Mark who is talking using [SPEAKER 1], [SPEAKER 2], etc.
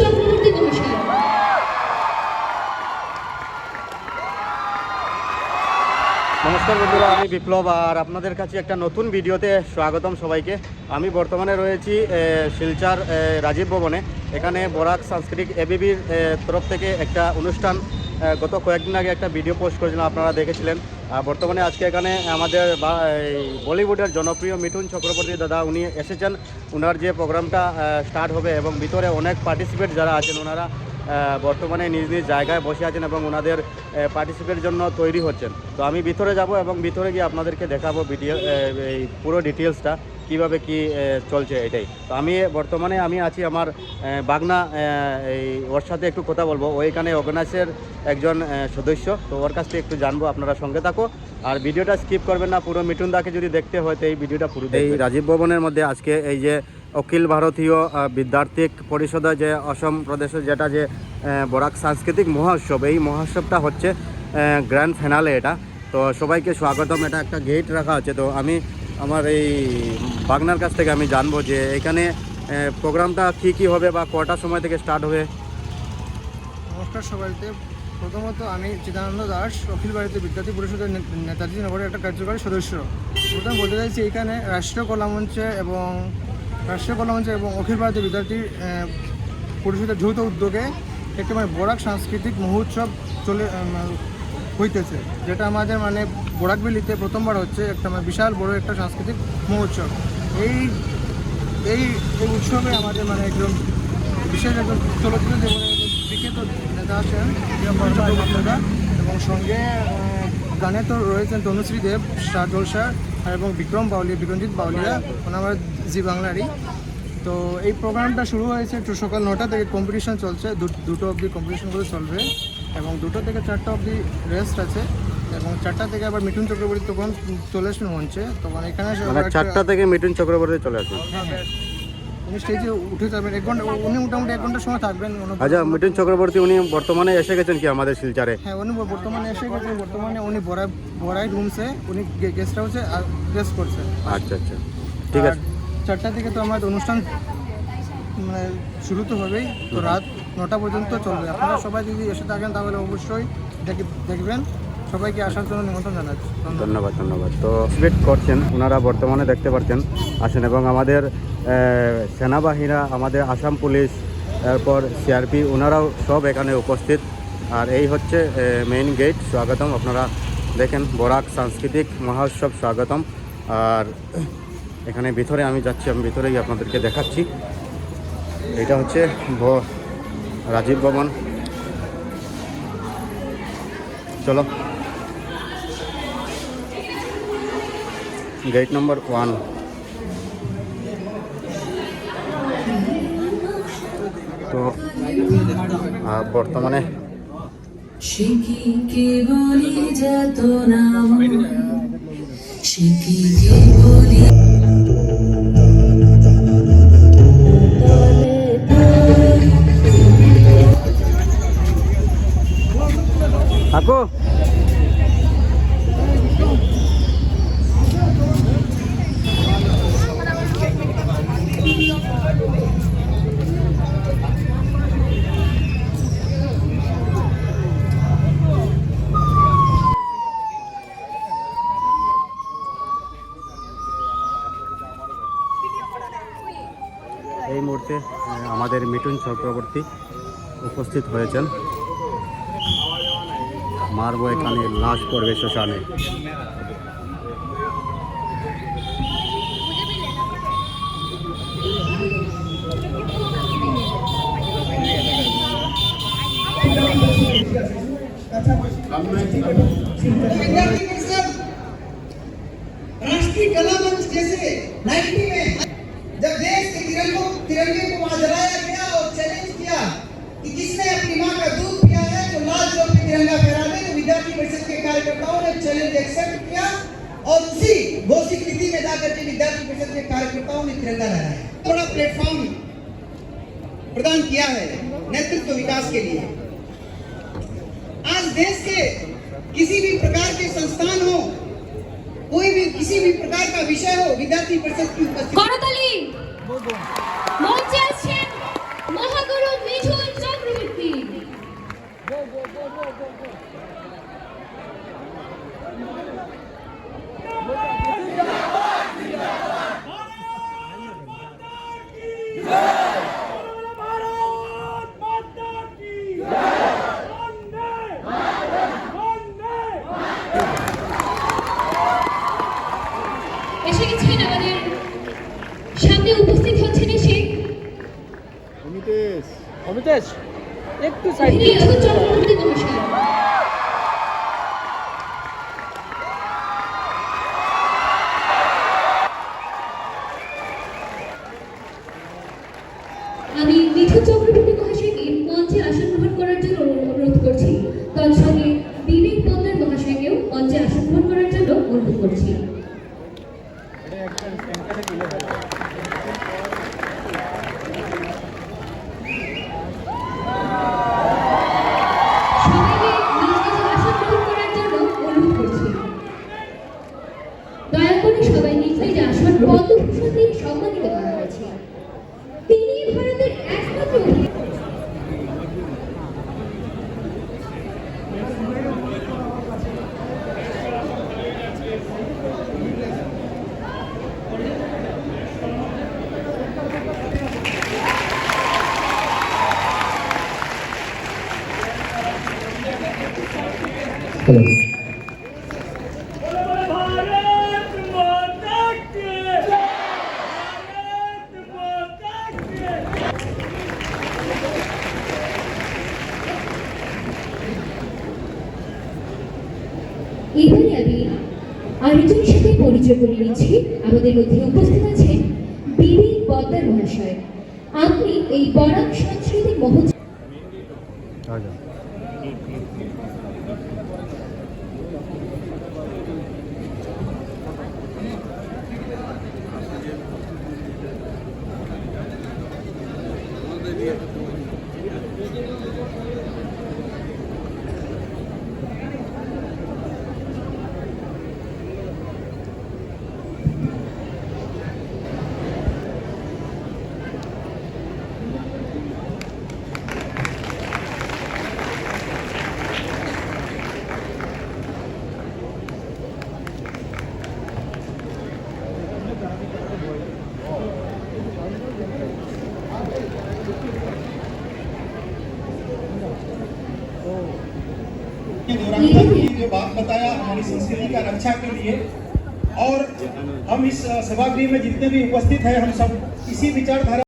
[SPEAKER 1] চক্রবর্তী মহাশয়।
[SPEAKER 2] নমস্কার বন্ধুরা, আমি বিপ্লব আর আপনাদের কাছে একটা নতুন ভিডিওতে স্বাগতম সবাইকে। আমি বর্তমানে রয়েছি শিলচার রাজীব ভবনে। এখানে বরাক সাংস্কৃতিক এবিবির তরফ থেকে একটা অনুষ্ঠান গত কয়েকদিন আগে একটা ভিডিও পোস্ট করেছিলাম, আপনারা দেখেছিলেন। বর্তমানে আজকে এখানে আমাদের বলিউডের জনপ্রিয় মিঠুন চক্রবর্তী দাদা, উনি এসেছেন। ওনার যে প্রোগ্রামটা স্টার্ট হবে এবং ভিতরে অনেক পার্টিসিপেট যারা আছেন ওনারা বর্তমানে নিজ নিজ জায়গায় বসে আছেন এবং ওনাদের পার্টিসিপেটের জন্য তৈরি হচ্ছেন। তো আমি ভিতরে যাব এবং ভিতরে গিয়ে আপনাদেরকে দেখাবো ভিডিও এই পুরো ডিটেলসটা কীভাবে কি চলছে এটাই। তো আমি বর্তমানে আমি আছি আমার বাগনা এই ওর সাথে একটু কথা বলব। ওইখানে অর্গানাইজের একজন সদস্য। তো ওর কাছ থেকে একটু জানব আপনারা সঙ্গে থাকো। আর ভিডিওটা স্কিপ করবেন না পুরো মিঠুন দাকে যদি দেখতে হয় তো এই ভিডিওটা পুরো এই রাজীব ভবনের মধ্যে আজকে এই যে অখিল ভারতীয় বিদ্যার্থিক পরিষদে যে অসম প্রদেশের যেটা যে বরাক সাংস্কৃতিক মহোৎসব এই মহোৎসবটা হচ্ছে গ্র্যান্ড ফিনালে এটা। তো সবাইকে স্বাগতম। এটা একটা গেট রাখা আছে। তো আমি আমার এই বাগনার কাছ থেকে আমি জানব যে এখানে প্রোগ্রামটা কী কী হবে বা কটার সময় থেকে স্টার্ট হবে?
[SPEAKER 3] নমস্কার সবাইকে। প্রথমত আমি চিদানন্দ দাস, অখিল ভারতীয় বিদ্যার্থী পরিষদের নেতাজি নগরের একটা কার্যকরী সদস্য। প্রথম বলতে চাইছি এখানে রাষ্ট্রীয় কলা মঞ্চে এবং, রাষ্ট্রীয় কলা মঞ্চে এবং অখিল ভারতীয় বিদ্যার্থী পরিষদের যৌথ উদ্যোগে একটি মানে বরাক সাংস্কৃতিক মহোৎসব চলে হইতেছে, যেটা আমাদের মানে বরাকবেলিতে প্রথমবার হচ্ছে একটা মানে বিশাল বড় একটা সাংস্কৃতিক মহোৎসব। এই এই উৎসবে আমাদের মানে একজন বিশেষ একজন চলচ্চিত্র জীবনে একজন বিখ্যাত নেতা আছেন এবং সঙ্গে গানে তো রয়েছেন তনুশ্রী দেব, শাহ এবং বিক্রম বাউলিয়া, বিক্রমজিৎ বাউলিয়া, ওনার জি বাংলারই। তো এই প্রোগ্রামটা শুরু হয়েছে একটু সকাল নটা থেকে কম্পিটিশন চলছে দুটো অবধি কম্পিটিশনগুলো চলবে। এবং দুটো থেকে চারটা অবধি রেস্ট আছে এবং চারটা থেকে আবার মিঠুন চক্রবর্তী তখন চলে আসবেন মঞ্চে তখন এখানে
[SPEAKER 2] মানে চারটা থেকে মিঠুন চক্রবর্তী চলে আসবে।
[SPEAKER 3] হ্যাঁ, হ্যাঁ। উনি স্টেজে উঠে যাবেন এক ঘণ্টা উনি মোটামুটি এক ঘণ্টার সময় থাকবেন
[SPEAKER 2] আচ্ছা মিঠুন চক্রবর্তী উনি বর্তমানে এসে গেছেন কি আমাদের শিলচারে?
[SPEAKER 3] হ্যাঁ উনি বর্তমানে এসে গেছেন বর্তমানে উনি বড়াই বড়াই রুমসে উনি গেস্ট হাউসে গেস্ট করছেন।
[SPEAKER 2] আচ্ছা আচ্ছা। ঠিক আছে।
[SPEAKER 3] চারটা থেকে তো আমাদের অনুষ্ঠান মানে শুরু তো হবেই তো রাত নটা পর্যন্ত চলবে। আপনারা সবাই যদি এসে থাকেন, তাহলে অবশ্যই দেখবেন। সবাইকে আসার জন্য নিমন্ত্রণ জানাচ্ছি। ধন্যবাদ।
[SPEAKER 2] ধন্যবাদ তো সিলেক্ট করছেন, ওনারা বর্তমানে দেখতে পাচ্ছেন আসেন এবং আমাদের সেনাবাহিনীরা, আমাদের আসাম পুলিশ তারপর সিআরপি, ওনারাও সব এখানে উপস্থিত। আর এই হচ্ছে মেইন গেট স্বাগতম, আপনারা দেখেন, বরাক সাংস্কৃতিক মহোৎসব স্বাগতম। আর এখানে ভিতরে আমি যাচ্ছি, আমি ভিতরেই আপনাদেরকে দেখাচ্ছি। এটা হচ্ছে রাজীব ভবন চলো। গেট নম্বর ওয়ান তো বর্তমানে
[SPEAKER 4] শিখিকে
[SPEAKER 2] আকো এই মুহূর্তে আমাদের মিঠুন চক্রবর্তী উপস্থিত হয়েছেন। মারবো এখানে লাশ পড়বে শ্মশানে
[SPEAKER 5] विद्यार्थी परिषद राष्ट्रीय कला मंच जैसे 90 में जब देश के तिरंगों तिरंगे को वहां जलाया गया और चैलेंज किया कि किसने अपनी मां का दूध पिया है तो लाल चौक पे तिरंगा फहरा दे तो विद्यार्थी परिषद के कार्यकर्ताओं ने चैलेंज एक्सेप्ट किया और उसी घोषित तिथि में जाकर के विद्यार्थी परिषद के कार्यकर्ताओं ने तिरंगा लहराया बड़ा प्लेटफॉर्म प्रदान किया है नेतृत्व विकास के लिए। आज देश के किसी भी प्रकार के संस्थान हो, कोई भी किसी भी प्रकार का विषय हो, विद्यार्थी परिषद की उपस्थिति
[SPEAKER 2] অমিতেশ
[SPEAKER 3] একটু
[SPEAKER 1] আমি মিঠু চক্রবর্তী মহাশয়কে মঞ্চে আসন গ্রহণ করার জন্য তিনি আমি আরেকজনের সাথে পরিচয় করে নিচ্ছি আমাদের মধ্যে উপস্থিত আছেন বিবেক বদ্দার মহাশয়। আপনি এই বরাক সাংস্কৃতিক মহোৎসব
[SPEAKER 2] আচ্ছা।
[SPEAKER 6] जो बात बताया हमारी संस्कृति का रक्षा के लिए। और हम इस सभागृह में जितने भी उपस्थित हैं, हम सब इसी विचारधारा